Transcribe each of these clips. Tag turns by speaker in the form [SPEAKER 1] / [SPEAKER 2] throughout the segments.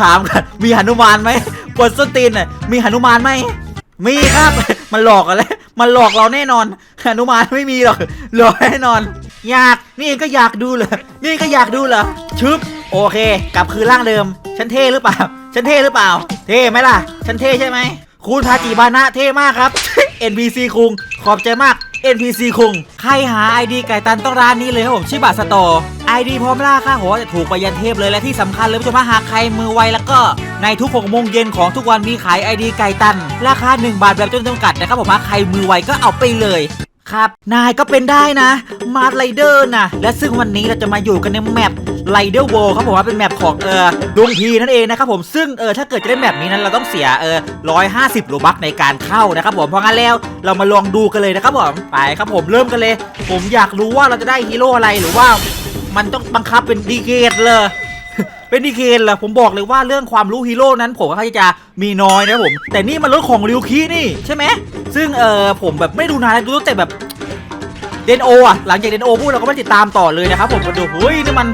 [SPEAKER 1] ถามกันมีหนุมานไหมบนส้นตีนน่ะมีหนุมานไหมมีครับ มันหลอกอะไรมันหลอกเราแน่นอนหนุมานไม่มีหรอกหลอกแน่นอน อยากนี่ก็อยากดูเหรอนี่ก็อยากดูเหรอชึบโอเค กลับคืนร่างเดิม ฉันเท่หรือเปล่า ฉันเท่หรือเปล่า เท่ไหมล่ะ ฉันเท่ใช่ไหมคุณทาจิบานะเท่มากครับ NPC คุงขอบใจมาก NPC คุง ใครหา ID ไก่ตันต้องร้านนี้เลยครับผมชื่อบาสตอ ID พร้อมล่าค่าหัวจะถูกไปยันเทพเลยและที่สำคัญเลยผู้ชมว่าหากใครมือไวแล้วก็ ในทุกหกโมงเย็นของทุกวันมีขาย ID ไก่ตัน ราคา 1 บาทแบบจำนจำกัดนะครับผมหาใครมือไวก็เอาไปเลย ครับ นายก็เป็นได้นะ มาร์ไรเดอร์นะและซึ่งวันนี้เราจะมาอยู่กันในแมปไรเดอร์โวครับผมว่าเป็นแมปของเออดวงพีนั่นเองนะครับผมซึ่งเออถ้าเกิดจะได้แมปนี้นั้นเราต้องเสียเออร้อยห้าสิบโลบักในการเข้านะครับผมเพราะงั้นแล้วเรามาลองดูกันเลยนะครับผมไปครับผมเริ่มกันเลย ผมอยากรู้ว่าเราจะได้ฮีโร่อะไรหรือว่า มันต้องบังคับเป็นดีเกตเลยเป็นดีเคนเหรอผมบอกเลยว่าเรื่องความรู้ฮีโร่นั้นผมค่อนข้างจะมีน้อยนะผม แต่นี่มันรถของริวคีนี่ใช่ไหม ซึ่งเออผมแบบไม่ดูนานแล้วดูตั้งแต่แบบเดนโออะหลังจากเดนโอพูดเราก็ไม่ติดตามต่อเลยนะครับผมมาดูเฮ้ยนี่มัน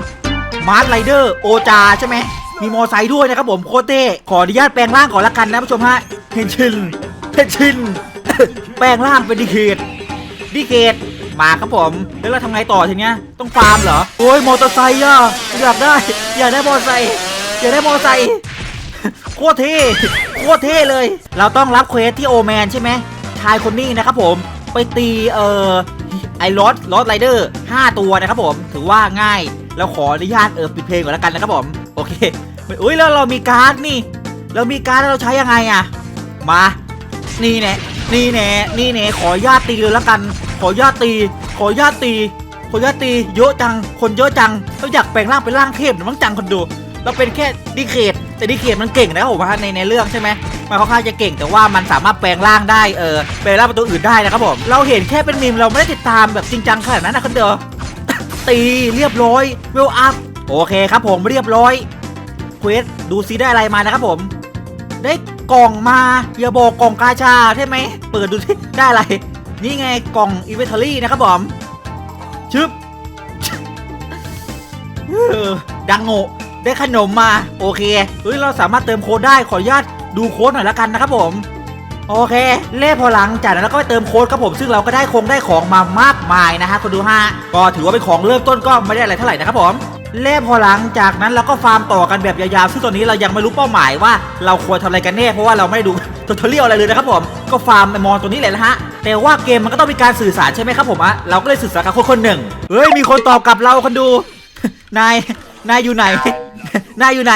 [SPEAKER 1] มาร์ทไรเดอร์โอจาใช่ไหมมีมอไซค์ด้วยนะครับผมโคเต้ขออนุญาตแปลงร่างก่อนละกันนะผู้ชมฮะเฮนชินเฮนชินแปลงร่างเป็นดีเคทดีเคทมาครับผม แล้วเราทำไงต่อทีเนี้ยต้องฟาร์มเหรอโอ้ยมอเตอร์ไซค์อะอยากได้ อยากได้มอเตอร์ไซค์อยากได้มอเตอร์ไซค์โคตรเท่โคตรเท่เลย เราต้องรับเควสที่โอแมนใช่ไหมายคนนี้นะครับผมไปตีเอ่อไอ้รถรถไรเดอร์5ตัวนะครับผมถือว่าง่ายแล้วขออนุญาตเออปิดเพลงก่อนแล้วกันนะครับผมโอเคอุ้ยแล้วเรามีการ์ดนี่เรามีการ์ดเราใช้ยังไงอะมานี่แน่นี่แน่นี่แน่ขออนุญาตตีเลยแล้วกัน ขออนุญาตตี ขออนุญาตตี ขออนุญาตตีเยอะจัง คนเยอะจังเราอยากแปลงร่างเป็นร่างเทพหรือมั้งจังคนดู เราเป็นแค่ดีเคทแต่ดีเคทมันเก่งนะครับผมในในเรื่องใช่ไหม มันค่อนข้างจะเก่งแต่ว่ามันสามารถแปลงร่างได้เออแปลงร่างเป็นตัวอื่นได้นะครับผมเราเห็นแค่เป็นมีมเราไม่ได้ติดตามแบบจริงจังขนาดนั้นนะคนเดียวตีเรียบร้อยเวลอัพโอเคครับผมเรียบร้อยเควสดูซิได้อะไรมานะครับผม ได้กล่องมาอย่าบอกกล่องกาชาใช่ไหมเปิดดูที่ได้อะไร นี่ไงกล่องอินเวนทอรี่นะครับผมชึบดังโงะได้ขนมมา โอเคเฮ้ยเราสามารถเติมโค้ดได้ขออนุญาต ดูโค้ดหน่อยละกันนะครับผมโอเค เล่พอหลังจากนั้นเราก็ไปเติมโค้ดครับผม ซึ่งเราก็ได้คงได้ของมามากมายนะฮะคุณดูฮะก็ถือว่าเป็นของเริ่มต้นก็ไม่ได้อะไรเท่าไหร่นะครับผมเล่พอหลังจากนั้นเราก็ฟาร์มต่อกันแบบยาวๆซึ่งตอนนี้เรายังไม่รู้เป้าหมายว่าเราควรทำอะไรกันแน่เพราะว่าเราไม่ได้ดูตัวทเรียลอะไรเลยนะครับผมก็ฟาร์มไอมอนตัวนี้แหละนะฮะแต่ว่าเกมมันก็ต้องมีการสื่อสารใช่ไหมครับผมอะเราก็เลยสื่อสารกับคนคนหนึ่งเฮ้ยมีคนตอบกลับเราคนดูนายนายอยู่ไหนนายอยู่ไหน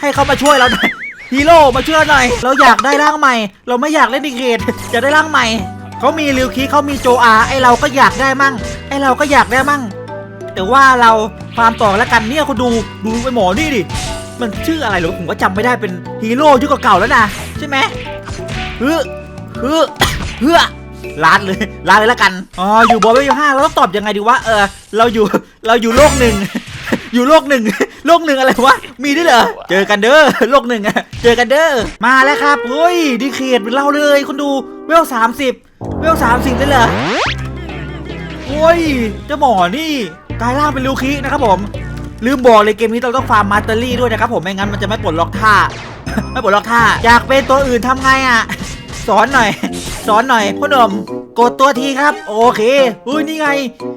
[SPEAKER 1] ให้เขามาช่วยเราหน่อย ฮีโร่มาช่วยเราหน่อย เราอยากได้ร่างใหม่ เราไม่อยากเล่นดีเกตอยากได้ร่างใหม่ เขามีริวคีเขามีโจอาไอเราก็อยากได้มั่ง ไอเราก็อยากได้มั่ง แต่ว่าเราฟาร์มต่อแล้วกันเนี่ยคุณดู ดูไอหมอนี่ดิ มันชื่ออะไรหรอผมก็จำไม่ได้เป็นฮีโร่ยุคเก่าๆแล้วนะใช่ไหมเฮ้อเฮ้อเฮ้อลาดเลยลาดเลยแล้วกัน อ๋อ อยู่บอลไม่อยู่ห้าเราต้องตอบยังไงดีวะ เออ เราอยู่ เราอยู่โลกหนึ่ง อยู่โลกหนึ่ง โลกหนึ่งอะไรวะ มีด้วยเหรอ เจอกันเด้อ โลกหนึ่งอะเจอกันเด้อ มาแล้วครับเฮ้ย ดีเคทเป็นเราเลยคุณดู เวลสามสิบเวลสามสิบได้เหรอ โอ้ยเจ้าหมอนี่กลายร่างเป็นลูคินะครับผม ลืมบอกเลยเกมนี้เราต้องฟาร์มมาสเตอรี่ด้วยนะครับผม ไม่งั้นมันจะไม่ปลดล็อกท่า ไม่ปลดล็อกท่า อยากเป็นตัวอื่นทำไงอะ สอนหน่อย สอนหน่อยพ่อหนุ่มกดตัวทีครับ โอเคอุ้ยนี่ไง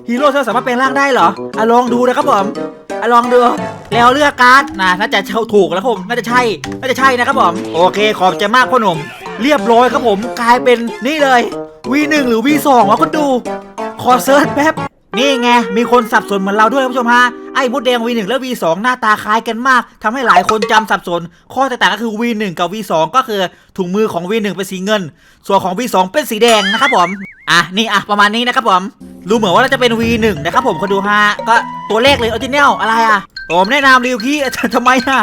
[SPEAKER 1] ฮีโร่เธอสามารถเปลงร่างได้เหรออะลองดูนะครับผมอะลองดู แล้วเลือกการ์ดนะน่าจะเช่าถูกแล้วผมน่าจะใช่ น่าจะใช่นะครับผมโอเค ขอบใจมากพ่อหนุ่มเรียบร้อยครับผมกลายเป็นนี่เลย V1 หรือ V2 วะคุณดู ขอเซิร์ชแป๊บ นี่ไง มีคนสับสนเหมือนเราด้วยคุณผู้ชมฮะ ไอ้มดแดง V1 และ V2 หน้าตาคล้ายกันมากทำให้หลายคนจำสับสน ข้อแตกต่างก็คือ V1 กับ V2 ก็คือถุงมือของ V1 เป็นสีเงิน ส่วนของ V2 เป็นสีแดงนะครับผม อะ นี่อะ ประมาณนี้นะครับผม รู้เหมือนว่าเราจะเป็น V1 นะครับผมคนดูฮะ ก็ตัวเลขเลยออริจินลอะไรอะ ผมแนะนำริวคีทำไมอะ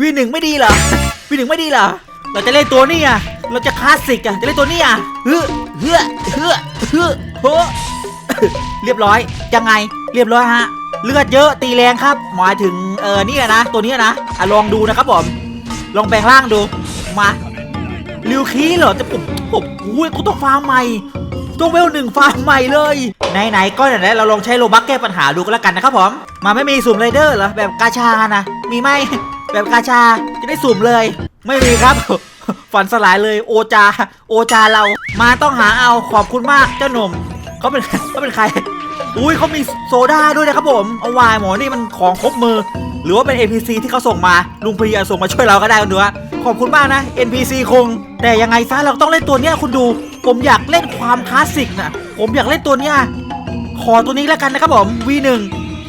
[SPEAKER 1] V1 ไม่ดีเหรอ V1 ไม่ดีเหรอ เราจะเล่นตัวนี้อะ เราจะคลาสสิกอะ จะเล่นตัวนี้อะเฮ้อเฮ้อเฮ้อเฮ้อ เรียบร้อยยังไงเรียบร้อยฮะเลือดเยอะตีแรงครับหมายถึงเออเนี่ยนะตัวเนี้ยนะอะลองดูนะครับผมลองแปลงร่างดูมาลิวคีเหรอแต่ผมผมอุ้ยกูต้องฟาร์มใหม่ต้องเวลหนึ่งฟาร์มใหม่เลยไหนๆก็ไหนๆเราลองใช้โลบักแก้ปัญหาดูก็แล้วกันนะครับผมมาไม่มีสุ่มไรเดอร์เหรอแบบกาชานะมีไหมแบบกาชาจะได้สุ่มเลย ไม่มีครับฝันสลายเลยโอจา โอจาเรามาต้องหาเอาขอบคุณมากเจ้าหนุ่ม เขาเป็นเขาเป็นใคร อุ้ยเขามีโซดาด้วยนะครับผม เอาวายหมอนี่มันของครบมือ หรือว่าเป็น NPC ที่เขาส่งมา ลุงพีอาจส่งมาช่วยเราก็ได้คุณดูฮะขอบคุณมากนะ NPC คง แต่ยังไงซะเราต้องเล่นตัวเนี้ยคุณดู ผมอยากเล่นความคลาสสิกนะผมอยากเล่นตัวเนี้ย ขอตัวนี้แล้วกันนะครับผม V1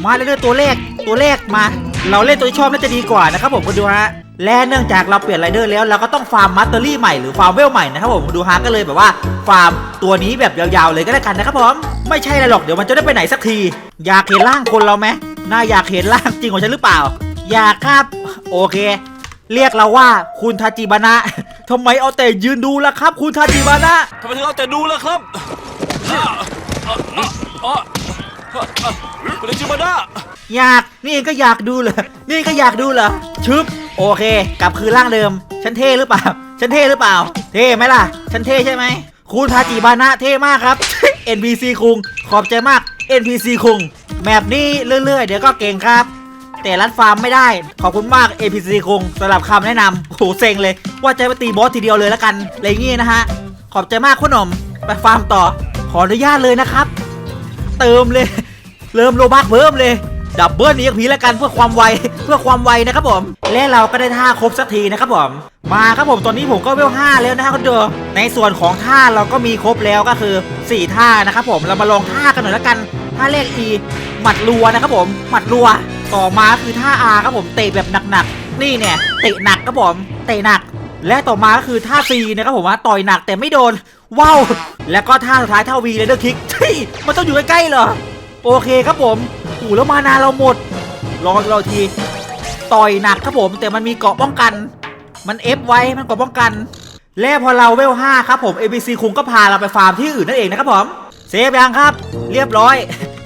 [SPEAKER 1] มาเรื่อยๆตัวเลขตัวเลขมา เราเล่นตัวที่ชอบน่าจะดีกว่านะครับผมคุณดูฮะ และเนื่องจากเราเปลี่ยนไรเดอร์แล้วเราก็ต้องฟาร์มมัตเตอรี่ใหม่หรือฟาร์มเวลใหม่นะครับผมคุณดูฮะก็เลยแบบว่าฟาร์มตัวนี้แบบยาวๆเลยก็แล้วกันนะครับผมไม่ใช่อะไรหรอกเดี๋ยวมันจะได้ไปไหนสักที อยากเห็นร่างคนเราไหมน่าอยากเห็นร่างจริงของฉันหรือเปล่า อยากครับ โอเค เรียกเราว่าคุณทาจิบานะทำไมเอาแต่ยืนดูล่ะครับ คุณทาจิบานะ
[SPEAKER 2] ทำไมถึงเอาแต่ดูล่ะครับอ่าอ่าอ่าอ่าอ่าอ่าคุณจิมาด้า
[SPEAKER 1] อยากนี่ก็อยากดูเหรอนี่ก็อยากดูเหรอชึบ โอเค กลับคืนร่างเดิม ฉันเท่หรือเปล่า ฉันเท่หรือเปล่า เท่ไหมล่ะ ฉันเท่ใช่ไหม คุณทาจิบานะเท่มากครับ NPC คุง ขอบใจมาก NPC คุง แมปนี้เรื่อยๆ เดี๋ยวก็เก่งครับ แต่รัดฟาร์มไม่ได้ ขอบคุณมาก NPC คุงสำหรับคำแนะนำโอ้โหเซ็งเลย ว่าจะไปตีบอสทีเดียวเลยแล้วกันอะไรงงี้นะฮะ ขอบใจมากคุณหนมไปฟาร์มต่อ ขออนุญาตเลยนะครับ เติมเลย เริ่มโลบักเพิ่มเลย ดับเบิลนี้ผีแล้วกันเพื่อความไว เพื่อความไวนะครับผม และเราก็ได้ท่าครบสักทีนะครับผม มาครับผมตอนนี้ผมก็เวล5แล้วนะครับคุณเดอในส่วนของท่าเราก็มีครบแล้วก็คือ 4 ท่านะครับผมเรามาลองท่ากันหน่อยแล้วกันท่าแรก E หมัดรัวนะครับผม หมัดรัวต่อมาคือท่า R ครับผมเตะแบบหนักๆนี่เนี่ยเตะหนักครับผมเตะหนัก และต่อมาก็คือท่า C นะครับผมว่าต่อยหนักแต่ไม่โดนว้าวแล้วก็ท่าสุดท้ายท่า V เลยเดอร์คิกที่มันต้องอยู่ใกล้ๆเหรอโอเคครับผม อู้แล้วมานานเราหมด รออีกเราทีต่อยหนักครับผมแต่มันมีเกราะป้องกัน มันเอฟไว้มันเกราะป้องกัน และพอเราเวล5ครับผม ABC คุงก็พาเราไปฟาร์มที่อื่นนั่นเองนะครับผมเซฟยังครับ เรียบร้อย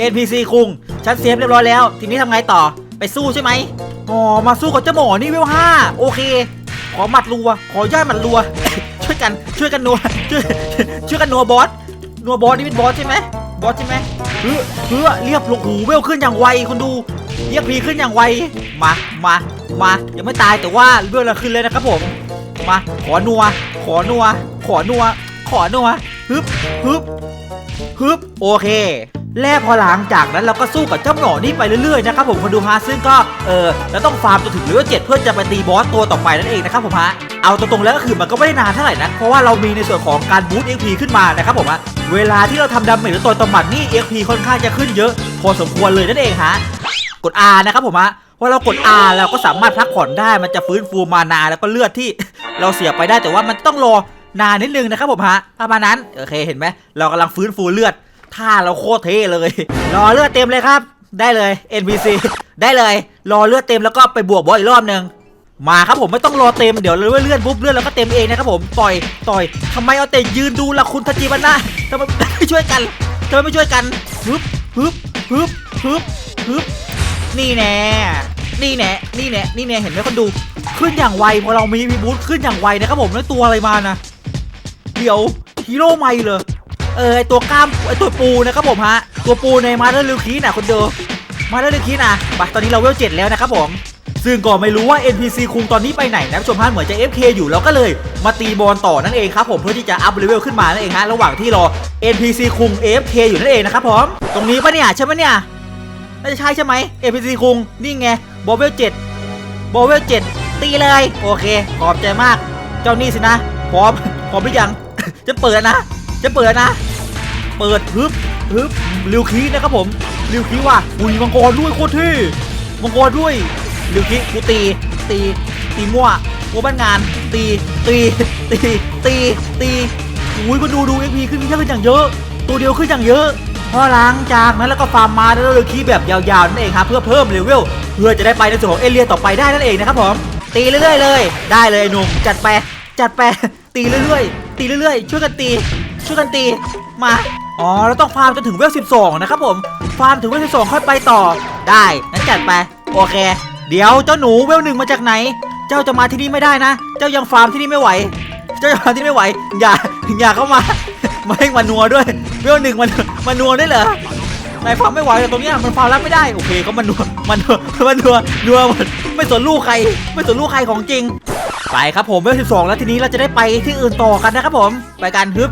[SPEAKER 1] NPC คุงฉันเซฟเรียบร้อยแล้ว ทีนี้ทำไงต่อไปสู้ใช่ไหมอ๋อมาสู้กับเจ้าหมอนี่เวล5โอเค ขอหมัดรัว ขอย่าหมัดรัว ช่วยกันช่วยกันนัวช่วยช่วยกันนัวบอสนัวบอสนี่เป็นบอสใช่ไหม บอสใช่ไหมเพื่อเพื่อเรียบลงหูเวลขึ้นอย่างไวคุณดูเรียกพีขึ้นอย่างไวมามามายังไม่ตายแต่ว่าเวลเราขึ้นเลยนะครับผม มาขอนัว ขอนัว ขอนัว ขอนัวฮึบฮึบฮึบโอเคและพอหลังจากนั้นเราก็สู้กับเจ้าหนอนี่ไปเรื่อยๆนะครับผมคนดูฮะซึ่งก็เออแล้วต้องฟาร์มจนถึงเลเวลเจ็ดเพื่อจะไปตีบอสตัวต่อไปนั่นเองนะครับผมฮะเอาตรงๆแล้วก็คือมันก็ไม่ได้นานเท่าไหร่นะเพราะว่าเรามีในส่วนของการบูต XP ขึ้นมานะครับผมฮะ เวลาที่เราทำดาเมจหรือตัวตอมัดนี่ XP ค่อนข้างจะขึ้นเยอะ พอสมควรเลยนั่นเองฮะ กด R นะครับผมฮะพอเรากด R เราก็สามารถพักผ่อนได้ มันจะฟื้นฟูมานาแล้วก็เลือดที่ เราเสียไปได้แต่ว่ามันต้องรอนานนิดนึงนะครับผมฮะประมาณนั้นโอเคเห็นไหมเรากำลังฟื้นฟูเลือดท่าเราโคตรเท่เลย รอเลือดเต็มเลยครับ ได้เลย NPC ได้เลย รอเลือดเต็มแล้วก็ไปบวกบอสอีกรอบหนึ่ง มาครับผมไม่ต้องรอเต็มเดี๋ยวเลื่อนปุ๊บเลื่อนแล้วก็เต็มเองนะครับผมต่อยต่อยทำไมเอาแต่ยืนดูล่ะคุณทัจิบันนะทำไมไม่ช่วยกันทำไมไม่ช่วยกันฮึบฮึบฮึบฮึบฮึบนี่แน่นี่แน่นี่แน่นี่แน่เห็นไหมคนดูขึ้นอย่างไวพอเรามีพีบูทขึ้นอย่างไวนะครับผมแล้วตัวอะไรมานะเดี๋ยวฮีโร่ใหม่เลยเออไอตัวกล้ามไอตัวปูนะครับผมฮะตัวปูในมาเดอร์ลิวคีน่ะคนเดิมมาเดอร์ลิวคีน่ะไปตอนนี้เราเวลเจ็ดแล้วนะครับผม ซึ่งก็ไม่รู้ว่า NPC คุงตอนนี้ไปไหนนะผู้ชมฮะเหมือนจะ FK อยู่เราก็เลย มาตีบอลต่อนั่นเองครับผมเพื่อที่จะอัพเลเวลขึ้นมานั่นเองฮะระหว่างที่รอ NPC คุง FK อยู่นั่นเองนะครับผมตรงนี้ปะเนี่ยใช่ไหมเนี่ยน่าจะใช่ใช่ไหม NPC คุงนี่ไงบอเวลเจ็ดโบเวลเจ็ดตีเลยโอเคขอบใจมาก เจ้านี่สินะพร้อมพร้อมหรือยังจะเปิดนะ จะเปิดนะ เปิดฮึบฮึบลิวคีนะครับผมลิวคีว่ะอุ้ยมังกรด้วยโคตรเท่มังกรด้วย ลิวคีกูตี ตี ตีมั่วมัวบ้านงาน ตี ตี ตี ตี ตีอุ้ยก็ดูดูเอ็กพีขึ้นเยอะขึ้นอย่างเยอะ ตัวเดียวขึ้นอย่างเยอะพอหลังจากนั้นแล้วก็ฟาร์มมาแล้วเลยคีแบบยาวๆนั่นเองครับเพื่อเพิ่มเลเวลเพื่อจะได้ไปในส่วนของเอเลียต่อไปได้นั่นเองนะครับผม ตีเรื่อยๆเลย ได้เลยหนุ่มจัดไปจัดไปตีเรื่อยๆ ตีเรื่อยๆ ช่วยกันตี ช่วยกันตี มา อ๋อเราต้องฟาร์มจนถึงเวล 12 นะครับผม ฟาร์มถึงเวล 12 ค่อยไปต่อ ได้งั้นจัดไป โอเค เดี๋ยวเจ้าหนูเวลหนึ่งมาจากไหน เจ้าจะมาที่นี่ไม่ได้นะ เจ้ายังฟาร์มที่นี่ไม่ไหว เจ้าจะมาที่นี่ไม่ไหว อย่าอย่าเข้ามาไม่ให้มานัวด้วย เวลหนึ่งมันมานัวได้เหรอนายฟาร์มไม่ไหวแต่ตรงนี้มันฟาร์มรับไม่ได้โอเคก็มันนัวมันนัวมันนัวนัวหมดไม่สนลูกใคร ไม่สนลูกใครของจริงไปครับผมเวลสิบสองแล้วทีนี้เราจะได้ไปที่อื่นต่อกันนะครับผม ไปกันฮึบ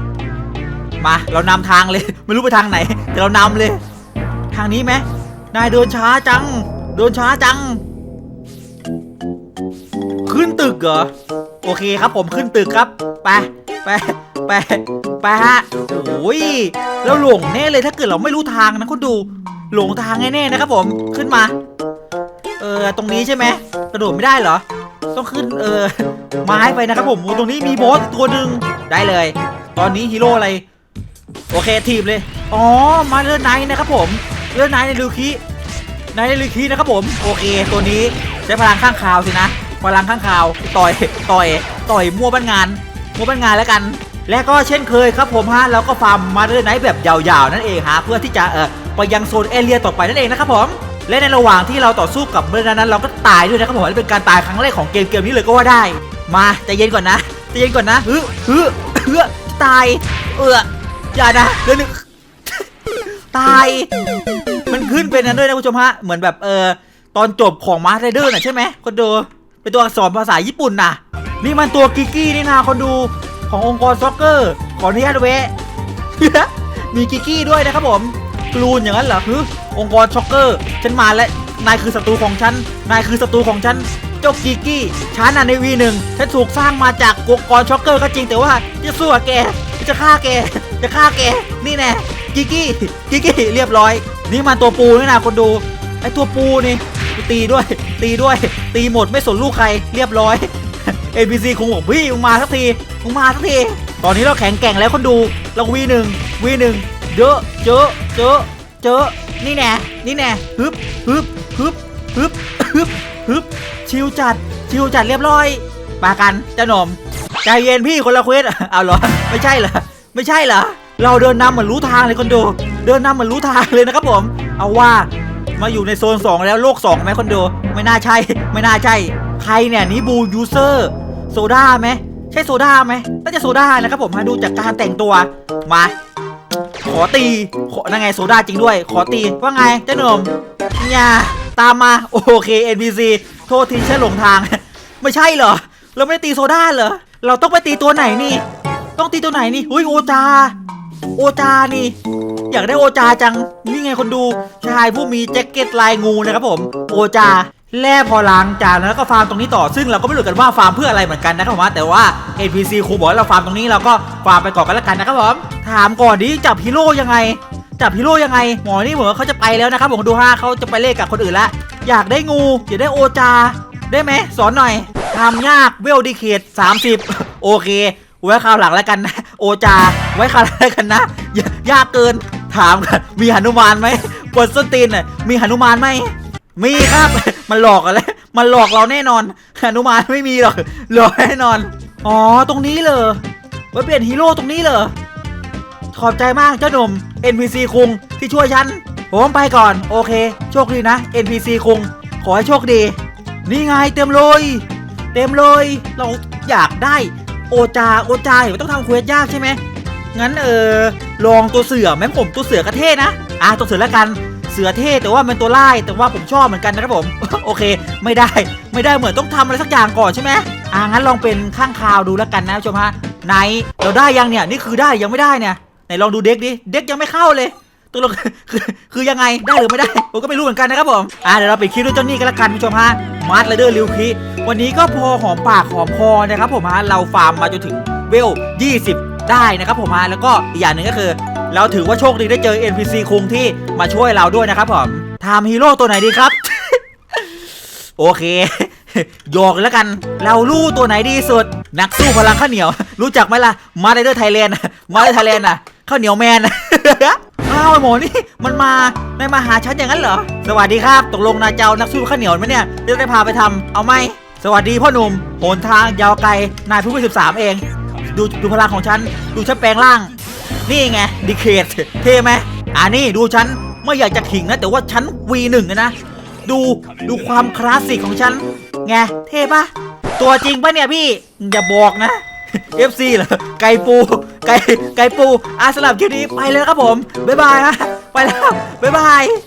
[SPEAKER 1] มาเรานำทางเลย ไม่รู้ไปทางไหน แต่เรานำเลย ทางนี้ไหมนายเดินช้าจัง เดินช้าจัง นตึกเหรอ โอเคครับผมขึ้นตึกครับ ไป ไป ไป ไปฮะ โอ้ยแล้วหลงแน่เลยถ้าเกิดเราไม่รู้ทางนะคุณดู หลงทางแน่ๆนะครับผม ขึ้นมา เออ ตรงนี้ใช่ไหมกระโดดไม่ได้เหรอ ต้องขึ้น เออ ไม้ไปนะครับผมตรงนี้มีบอสตัวหนึ่งได้เลย ตอนนี้ฮีโร่อะไร โอเคทีบเลย อ๋อ มาเลื่อนไนท์นะครับผมเลื่อนไนท์ในลูคิไนท์ในลูคินะครับผม โอเค ตัวนี้ใช้พลังข้างคาวสินะ พลังข้างคาว ต่อยต่อย ต่อยมั่วบ้านงานมั่วบ้านงานแล้วกัน และก็เช่นเคยครับผมฮะเราก็ฟาร์มมาเลื่อนไนท์แบบยาวๆนั่นเองฮะเพื่อที่จะเออไปยังโซนเอเรียต่อไปนั่นเองนะครับผมและในระหว่างที่เราต่อสู้กับเมื่อนั้นเราก็ตายด้วยนะครับผมและเป็นการตายครั้งแรกของเกมเกมนี้เลยก็ว่าได้ มาใจเย็นก่อนนะใจเย็นก่อนนะฮึฮึฮึตาย เอออย่านะเดี๋ยวหนึงตาย มันขึ้นเป็นนั้นด้วยนะคุณผู้ชมฮะเหมือนแบบเออตอนจบของมาร์ไรเดอร์น่ะใช่ไหมคนดู เป็นตัวอักษรภาษาญี่ปุ่นนะนี่มันตัวกิกกี้นี่นาคนดูขององค์กรซ็อกเกอร์ขออนุญาตแวะมีกิกกี้ด้วยนะครับผมกลูนอย่างนั้นเหรอคือองค์กรช็อกเกอร์ฉันมาแล้วนายคือศัตรูของฉันนายคือศัตรูของฉันเจ้ากิกกี้ฉันน่ะในวีหนึ่งฉันถูกสร้างมาจากองค์กรช็อกเกอร์ก็จริงแต่ว่าจะสู้กับแกจะฆ่าแกจะฆ่าแกนี่แน่กิกกี้กิกกี้เรียบร้อย นี่มาตัวปูนี่นะคนดูไอตัวปูนี่ ตีด้วย ตีด้วย ตีหมดไม่สนลูกใครเรียบร้อย ABC คงบอกพี่มึงมาสักทีมึงมาสักที ตอนนี้เราแข็งแกร่งแล้วคนดูเราวีหนึ่งวีหนึ่งเยอะเจอเจอเจอนี่แน่นี่แน่ฮึบฮึบฮึบฮึบฮึบฮึบชิวจัดชิวจัดเรียบร้อยปากันเจ้าหนมใจเย็นพี่คนละเควสเอาเหรอไม่ใช่เหรอไม่ใช่เหรอเราเดินนำเหมือนรู้ทางเลยคนดู เดินนำเหมือนรู้ทางเลยนะครับผม เอาว่า มาอยู่ในโซน 2 แล้วโลก2ไหมคนดูไม่น่าใช่ ไม่น่าใช่ ใครเนี่ยนี่บูยูเซอร์โซดาไหมใช่โซดาไหมน่าจะโซดานะครับผมมาดูจากการแต่งตัวมา ขอตีขอนั่นไงโซดาจริงด้วย ขอตีว่าไงเจ้าหนุ่มเนี่ยตามมาโอเค NPC โทษทีฉันหลงทาง ไม่ใช่เหรอ เราไม่ได้ตีโซดาเหรอ เราต้องไปตีตัวไหนนี่ ต้องตีตัวไหนนี่อุ้ยโอจา โอจานี่ อยากได้โอจาจัง นี่ไงคนดูชายผู้มีแจ็คเก็ตลายงูนะครับผม โอจาแล่พอล้างจานแล้วก็ฟาร์มตรงนี้ต่อซึ่งเราก็ไม่รู้กันว่าฟาร์มเพื่ออะไรเหมือนกันนะครับผมแต่ว่า NPC ครูบอกเราฟาร์มตรงนี้เราก็ฟาร์มไปก่อนกันแล้วกันนะครับผมถามก่อนดิจับฮีโร่ยังไง จับฮีโร่ยังไงหมอนี่เหมือนเขาจะไปแล้วนะครับผมดูฮะเขาจะไปเล่นกับคนอื่นละอยากได้งูอยากได้โอจา ได้ไหมสอนหน่อยทำยากเวลดีเคท30โอเคไว้คราวหลังแล้วกันนะโอจา ไว้คราวหลังแล้วกันนะยยากเกิน ถามกันมีหนุมานไหมปวดสตีนน่ะมีหนุมานไหมมีครับ มันหลอกอะไรมันหลอกเราแน่นอนหนุมานไม่มีหรอกหลอกแน่นอนอ๋อตรงนี้เลยไว้เปลี่ยนฮีโร่ตรงนี้เลยขอบใจมากเจ้าหนุ่ม NPC คุงที่ช่วยฉันผมไปก่อน โอเค โชคดีนะ NPC คุง ขอให้โชคดี นี่ไงเต็มเลย เต็มเลย เราอยากได้ โอจา โอจาเห็นต้องทำเควสยากใช่ไหม งั้นเออ ลองตัวเสือแม่ผมตัวเสือกระเท่นะอะตัวเสือแล้วกันเสือเท่แต่ว่ามันตัวไล่แต่ว่าผมชอบเหมือนกันนะครับผม โอเค ไม่ได้ไม่ได้เหมือนต้องทำอะไรสักอย่างก่อนใช่ไหมอะงั้นลองเป็นข้างคาวดูแล้วกันนะผู้ชมฮะไหนเราได้ยังเนี่ยนี่คือได้ยังไม่ได้เนี่ยไหนลองดูเด็กดิเด็กยังไม่เข้าเลยตกลงคือคือยังไงได้หรือไม่ได้ผมก็ไม่รู้เหมือนกันนะครับผมอ่าเดี๋ยวเราไปดคลิปด้วยเจ้านี่กันละกันผู้ชมฮะมาร์ทไรเดอร์ลิวคีวันนี้ก็พอหอมปากหอมคอนะครับผมฮะเราฟาร์มมาจนถึงเวล 20 ได้นะครับผมฮะแล้วก็อีกอย่างหนึ่งก็คือ เราถือว่าโชคดีได้เจอ NPC คุงที่มาช่วยเราด้วยนะครับผมทำฮีโร่ตัวไหนดีครับ โอเคโยกแล้วกัน เรารู้ตัวไหนดีสุด นักสู้พลังข้าวเหนียว รู้จักไหมล่ะ มาในเดอร์ไทยแลนด์ มาในไทยแลนด์อะ ข้าวเหนียวแมน อ้าวไอ้หมอนี่ มันมาในมาหาฉันอย่างนั้นเหรอ สวัสดีครับ ตกลงนายเจ้านักสู้ข้าวเหนียวไหมเนี่ยจะได้พาไปทำเอาไหม สวัสดีพ่อหนุ่ม โหนทางยาวไกล นายเพิ่งไปสิบสามเอง ดูดูพลังของฉัน ดูฉันแปลงร่าง นี่ไงดิเคทเท่ไหมอ่านี่ดูฉันไม่อยากจะขิงนะ แต่ว่าฉัน V1 เลยนะ ดูดูความคลาสสิกของฉัน ไง เท่ปะตัวจริงปะเนี่ยพี่ อย่าบอกนะ FC เหรอ ไก่ปู ไก่ไก่ปูอะสำหรับคลิปนี้ไปเลยครับผม บ๊ายบายฮะไปแล้ว บ๊ายบาย